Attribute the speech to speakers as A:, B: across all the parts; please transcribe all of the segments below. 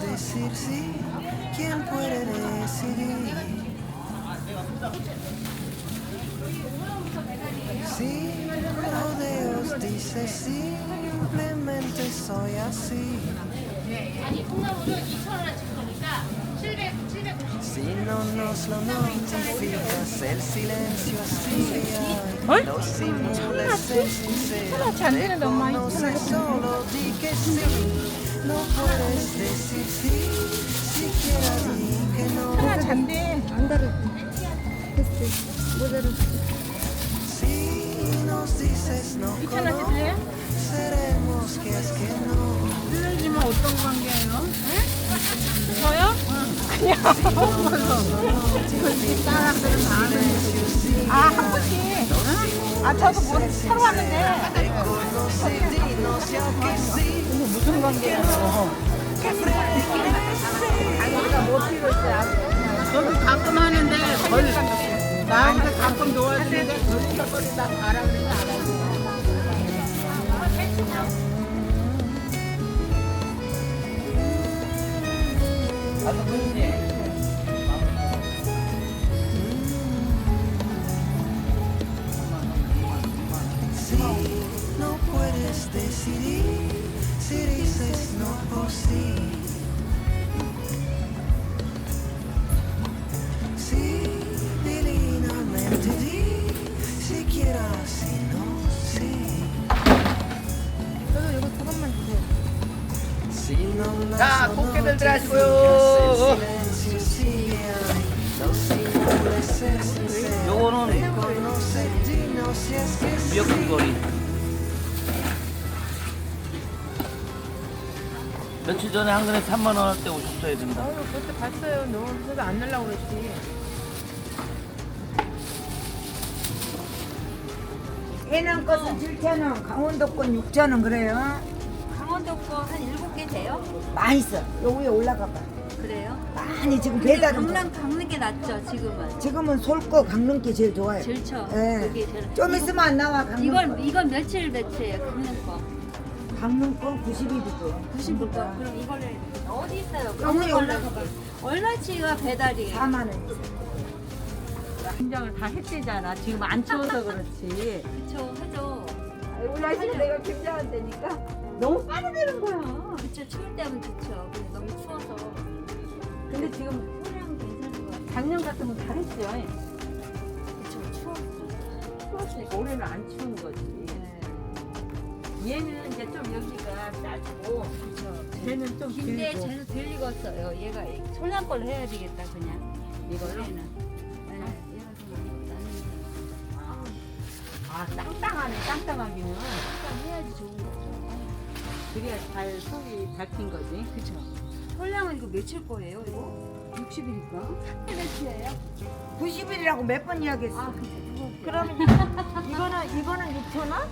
A: decir sí? ¿Quién puede decidir? Sí, Dios dice sí, simplemente soy así. Si no nos lo notificas, el silencio sigue.
B: Los símbolos
A: se solo, di que sí.
B: 하나 잔대
C: 안 다르. 됐어. 모자를.
A: Si nos dices no
B: 2,000원씩
A: cono,
B: 줄래요?
A: seremos que es que no.
B: 실례지만 어떤 관계예요? 저요? 그냥 사람들은 다 아는 아한 분씩 아 저도 뭐 사러 왔는데 저도 가끔 하는데 거의 나한테 가끔 도와주는데 저리가 거리 다 가라 그러면 안 하고
A: Si
D: 자, 꽃게들 들어가시고요. 요거는. 미역국거리. 며칠 전에 한 근에 3만 원할때 오셨어야 된다.
C: 아유, 그때 봤어요. 너 그래서 안 내려고 그랬지.
E: 해남 것은 7,000원, 강원도 건 6,000원 그래요.
F: 강원도 거 한 일곱 개 돼요?
E: 많이 써. 요 위에 올라가 봐.
F: 그래요?
E: 많이 지금
F: 근데
E: 배달은
F: 강남 강는 게 낫죠 지금은.
E: 지금은 솔거 강릉 게 제일 좋아요.
F: 절쳐.
E: 예.
F: 여기 제일.
E: 좀 있으면 안 나와 강릉
F: 이건
E: 거.
F: 이건 며칠 며칠이에요 강릉 거?
E: 강릉 거 90일이고.
F: 90불 거. 그럼 이거를 어디 있어요? 강릉
E: 올라가 봐.
F: 얼마치가 배달이?
E: 4만 원.
B: 김장을 다 했대잖아 지금 안 추워서 그렇지
F: 그쵸 하죠.
E: 우리 아저씨 내가 김장한다니까.
B: 너무 빨리 되는 거야
F: 그쵸 추울 때면 좋죠. 근데 너무 추워서.
B: 근데 지금
F: 소량 괜찮은 거 같아요.
B: 작년 같으면 잘했죠
F: 그쵸 추웠어.
B: 추웠으니까 올해는 안 추운 거지
F: 네.
B: 얘는 이제 좀 여기가 짜고
F: 그쵸.
B: 쟤는 좀
F: 근데
B: 길고
F: 쟤는 덜 익었어요. 얘가 솔량 걸로 해야 되겠다 그냥.
B: 이걸로
F: 얘는. 네, 얘가 좀 나는
B: 아 땅땅하네 땅땅하기는
F: 일단 해야지 좋은 거죠.
B: 그래야 잘 속이 밝힌 거지
F: 그쵸. 솔량은 이거 며칠 거예요, 이거? 60일인가? 며칠이에요?
E: 90일이라고 몇 번 이야기했어.
F: 아, 그거.
E: 그러면 이거는 이거는 6,000원?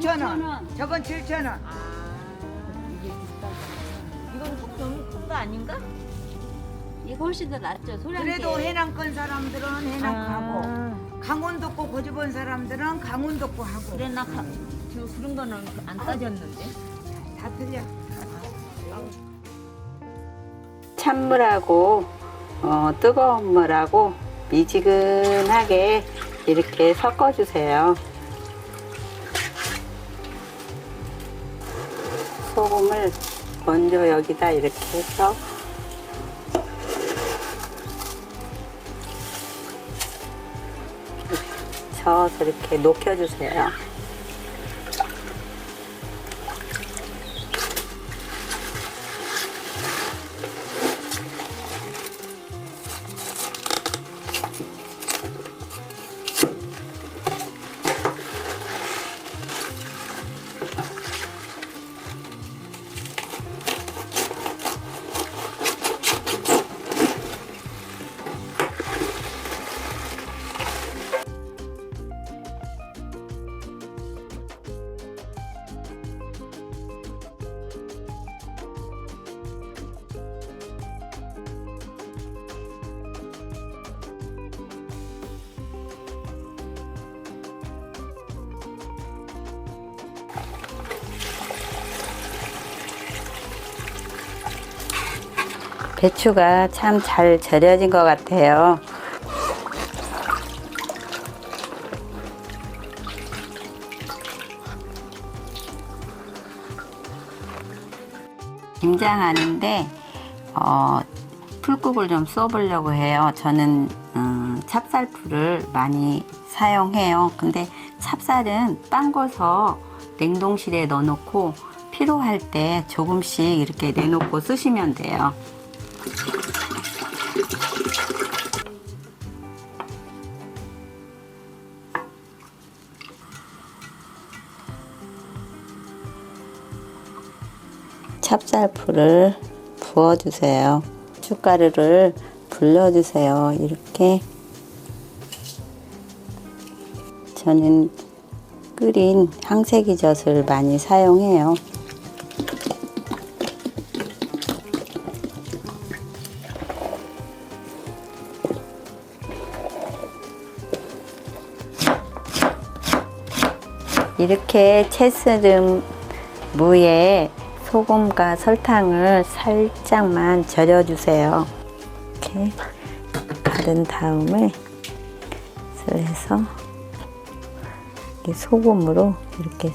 E: 6,000원. 저건 7,000원.
B: 아 이게 비싸다 이건 좀 너무 큰 거 아닌가?
F: 이거 훨씬 더 낫죠, 솔량.
E: 그래도 해남 건 사람들은 해남
B: 아.
E: 가고 강원도 거 고집은 사람들은 강원도 거 하고
B: 그래 나 가, 저 그런 거는 안 따졌는데
E: 다 틀려.
G: 찬물하고 어, 뜨거운 물하고 미지근하게 이렇게 섞어주세요. 소금을 먼저 여기다 이렇게 해서 저어서 이렇게 녹여주세요. 배추가 참 잘 절여진 것 같아요. 김장하는데 어, 풀국을 좀 써보려고 해요. 저는 음, 찹쌀풀을 많이 사용해요. 근데 찹쌀은 빵궈서 냉동실에 넣어놓고 필요할 때 조금씩 이렇게 내놓고 쓰시면 돼요. 찹쌀풀을 부어주세요. 춧가루를 불려주세요. 이렇게 저는 끓인 항세기젓을 많이 사용해요. 이렇게 채스름 무에 소금과 설탕을 살짝만 절여주세요. 이렇게 바른 다음에 이렇게 소금으로 이렇게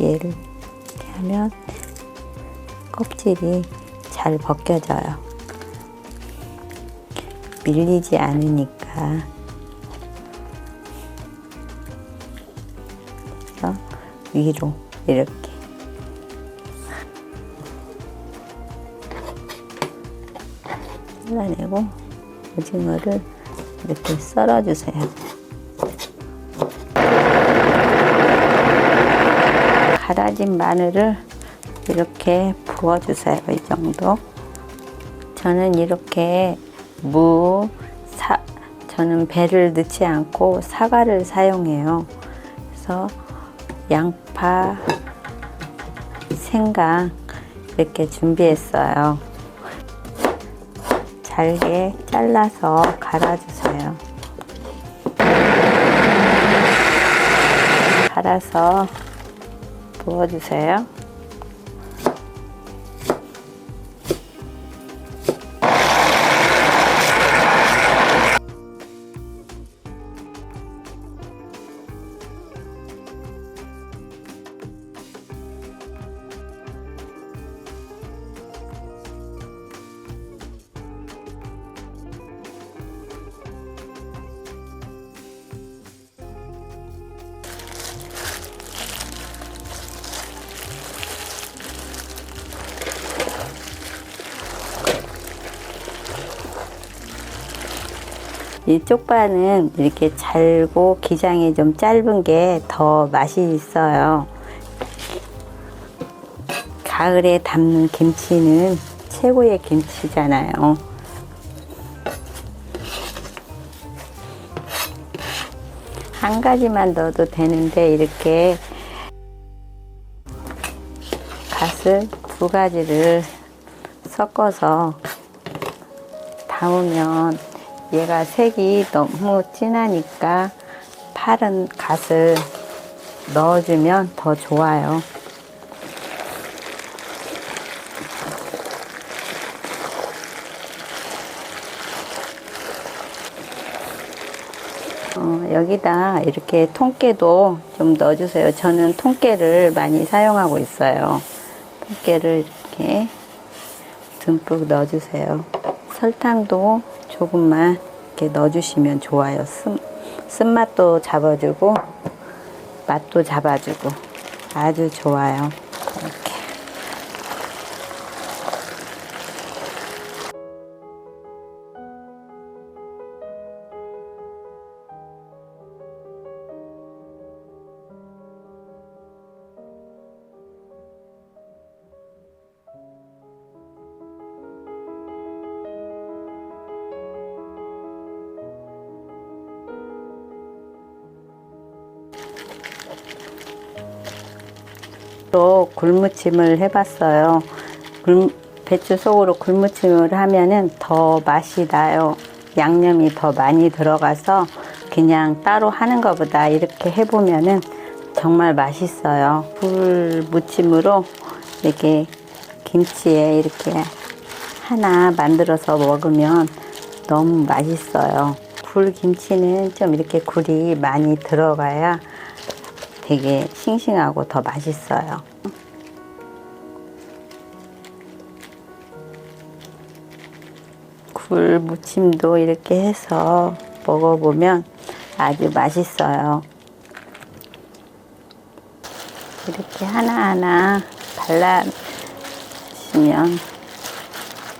G: 얘를 이렇게 하면 껍질이 잘 벗겨져요. 밀리지 않으니까. 위로 이렇게 잘라내고 오징어를 이렇게 썰어주세요. 갈아진 마늘을 이렇게 부어주세요. 이 정도. 저는 이렇게 무, 사, 저는 배를 넣지 않고 사과를 사용해요. 그래서 양파, 생강 이렇게 준비했어요. 잘게 잘라서 갈아주세요. 갈아서 부어주세요. 이 쪽파는 이렇게 잘고 기장이 좀 짧은 게 더 맛이 있어요. 가을에 담는 김치는 최고의 김치잖아요. 한 가지만 넣어도 되는데 이렇게 갓을 두 가지를 섞어서 담으면 얘가 색이 너무 진하니까 파른 갓을 넣어주면 더 좋아요. 어, 여기다 이렇게 통깨도 좀 넣어주세요. 저는 통깨를 많이 사용하고 있어요. 통깨를 이렇게 듬뿍 넣어주세요. 설탕도 조금만 이렇게 넣어주시면 좋아요. 쓴, 쓴맛도 잡아주고 맛도 잡아주고 아주 좋아요. 또 굴무침을 해봤어요. 굴- 배추 속으로 굴무침을 하면은 더 맛이 나요. 양념이 더 많이 들어가서 그냥 따로 하는 것보다 이렇게 해보면은 정말 맛있어요. 굴무침으로 이렇게 김치에 이렇게 하나 만들어서 먹으면 너무 맛있어요. 굴 김치는 좀 이렇게 굴이 많이 들어가야 되게 싱싱하고 더 맛있어요. 굴 무침도 이렇게 해서 먹어보면 아주 맛있어요. 이렇게 하나하나 발라주시면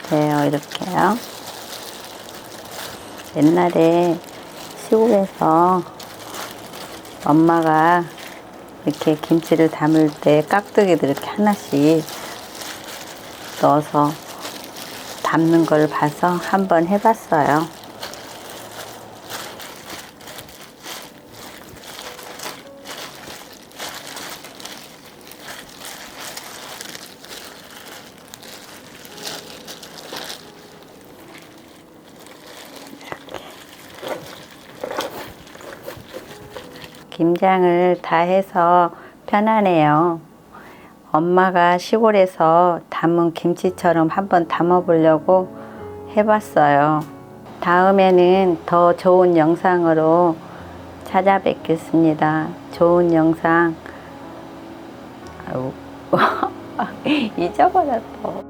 G: 돼요. 이렇게요. 옛날에 시골에서 엄마가 이렇게 김치를 담을 때 깍두기도 이렇게 하나씩 넣어서 담는 걸 봐서 한번 해봤어요. 김장을 다 해서 편하네요. 엄마가 시골에서 담은 김치처럼 한번 담아 보려고 해봤어요. 다음에는 더 좋은 영상으로 찾아뵙겠습니다. 좋은 영상, 잊어버렸어.